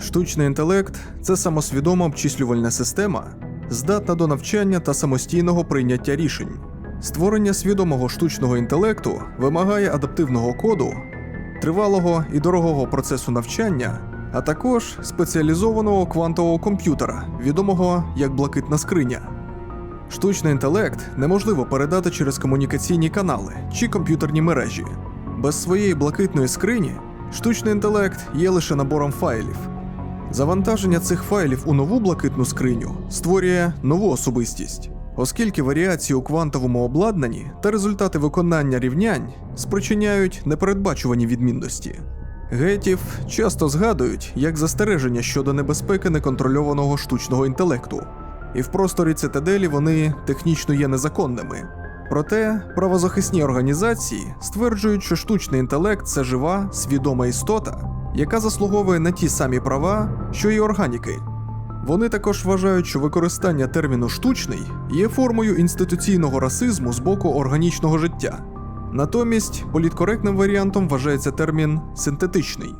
Штучний інтелект це самосвідома обчислювальна система, здатна до навчання та самостійного прийняття рішень. Створення свідомого штучного інтелекту вимагає адаптивного коду, тривалого і дорогого процесу навчання, а також спеціалізованого квантового комп'ютера, відомого як блакитна скриня. Штучний інтелект неможливо передати через комунікаційні канали чи комп'ютерні мережі. Без своєї блакитної скрині штучний інтелект є лише набором файлів. Завантаження цих файлів у нову блакитну скриню створює нову особистість, оскільки варіації у квантовому обладнанні та результати виконання рівнянь спричиняють непередбачувані відмінності. Гетів часто згадують як застереження щодо небезпеки неконтрольованого штучного інтелекту, і в просторі цитаделі вони технічно є незаконними. Проте правозахисні організації стверджують, що штучний інтелект це жива, свідома істота, яка заслуговує на ті самі права, що й органіки. Вони також вважають, що використання терміну штучний є формою інституційного расизму з боку органічного життя. Натомість політкоректним варіантом вважається термін синтетичний.